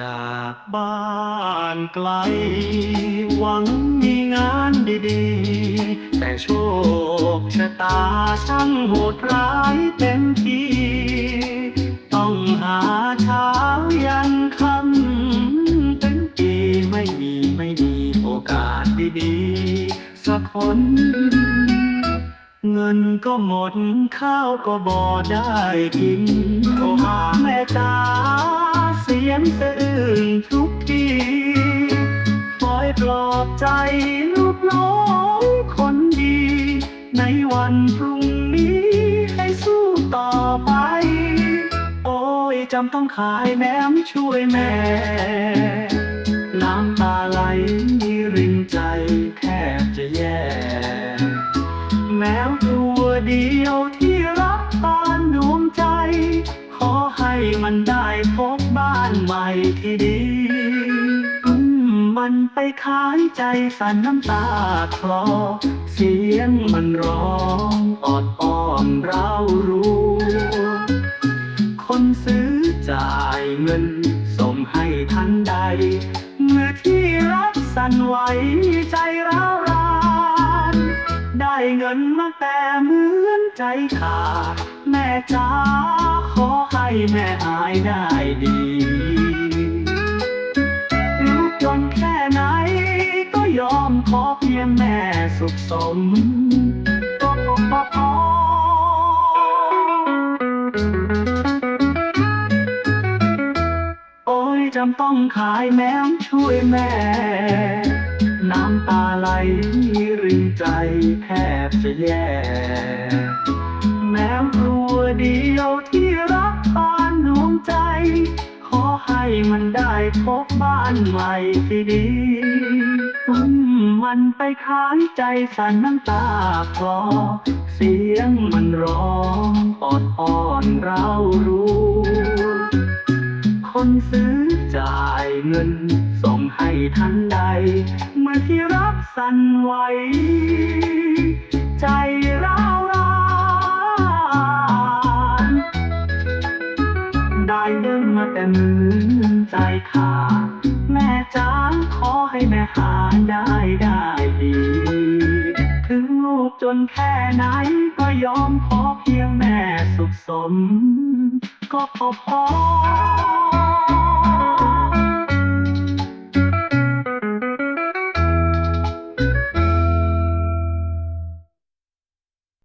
จากบ้านไกล หวังมีงานดีๆ แต่โชคชะตาช่างโหดร้ายเต็มทีต้องหาเช้ายันค่ำเป็นปีไม่มีไม่มีโอกาสดีๆ สักคน เงินก็หมดข้าวก็บ่ได้กินโทรหาแม่จ๋าเสียงสะอื้นทุกทีคอยปลอบใจลูกน้องคนดี ในวันพรุ่งนี้ให้สู้ต่อไป โอ้ยจำต้องขายแหนมช่วยแม่ น้ำตาไหล เดียวที่รักปานดวงใจ ขอให้มันได้พบบ้านใหม่ที่ดี มันไปขายใจสั่นน้ำตาคลอ เสียงมันร้องออดอ้อนเรารู้ คนซื้อจ่ายเงินส่งให้ทันใด เมื่อที่รักสั่นไหวใจร้าวรา ได้เงินมาแต่เหมือนใจขาดแม่จ๋าขอให้แม่หายได้ดีลูกจนแค่ไหน ก็ยอมขอเพียงแม่สุขสมก็พอโอ้ยจำต้องขายแมวช่วยแม่ น้ำตาไหลรินใจแทบจะแย่แมวตัวเดียวที่รักปานดวงใจ ขอให้มันได้พบบ้านใหม่ที่ดีอุ้มมันไปขายใจสั่นน้ำตาคลอเสียงมันร้องอ่อดอ้อนเรารู้ คนซื้อ จ่ายเงิน ส่งให้ทันใด เมื่อที่รับสั่นไหว ใจร้าวรานได้เดินมาแต่มือใจขาดแม่จ้าขอให้แม่หาได้ได้ดีถึงลูกจนแค่ไหนก็ยอมขอเพียงแม่สุขสม ก็พอพอ